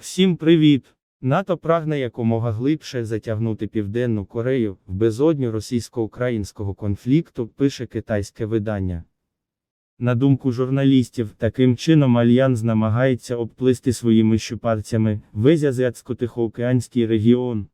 Всім привіт! НАТО прагне якомога глибше затягнути Південну Корею в безодню російсько-українського конфлікту, пише китайське видання. На думку журналістів, таким чином Альянс намагається обплисти своїми щупальцями весь Азіатсько-Тихоокеанський регіон.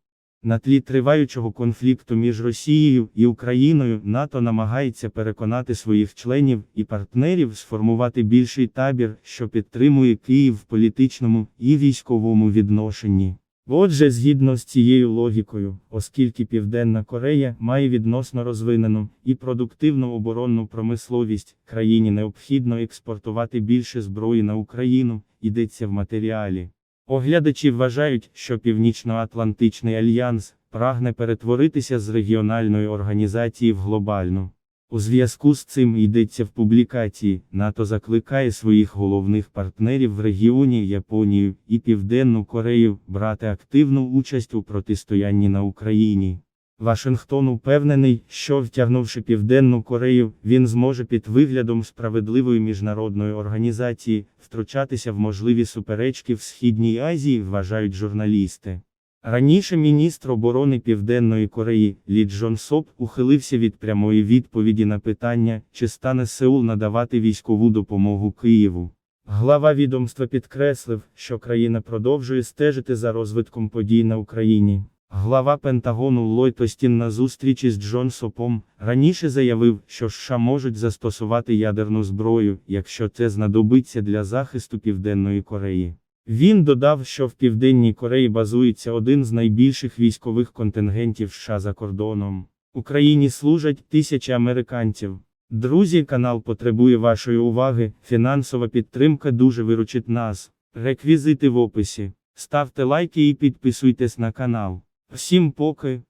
На тлі триваючого конфлікту між Росією і Україною НАТО намагається переконати своїх членів і партнерів сформувати більший табір, що підтримує Київ в політичному і військовому відношенні. Отже, згідно з цією логікою, оскільки Південна Корея має відносно розвинену і продуктивну оборонну промисловість, країні необхідно експортувати більше зброї на Україну, йдеться в матеріалі. Оглядачі вважають, що Північно-Атлантичний альянс прагне перетворитися з регіональної організації в глобальну. У зв'язку з цим йдеться в публікації, НАТО закликає своїх головних партнерів в регіоні Японію і Південну Корею брати активну участь у протистоянні на Україні. Вашингтон упевнений, що втягнувши Південну Корею, він зможе під виглядом справедливої міжнародної організації втручатися в можливі суперечки в Східній Азії, вважають журналісти. Раніше міністр оборони Південної Кореї Лі Джон Соп ухилився від прямої відповіді на питання, чи стане Сеул надавати військову допомогу Києву. Глава відомства підкреслив, що країна продовжує стежити за розвитком подій на Україні. Глава Пентагону Ллойд Остін на зустрічі з Джон Сопом раніше заявив, що США можуть застосувати ядерну зброю, якщо це знадобиться для захисту Південної Кореї. Він додав, що в Південній Кореї базується один з найбільших військових контингентів США за кордоном. Україні служать тисячі американців. Друзі, канал потребує вашої уваги. Фінансова підтримка дуже виручить нас. Реквізити в описі. Ставте лайки і підписуйтесь на канал. Всім поки.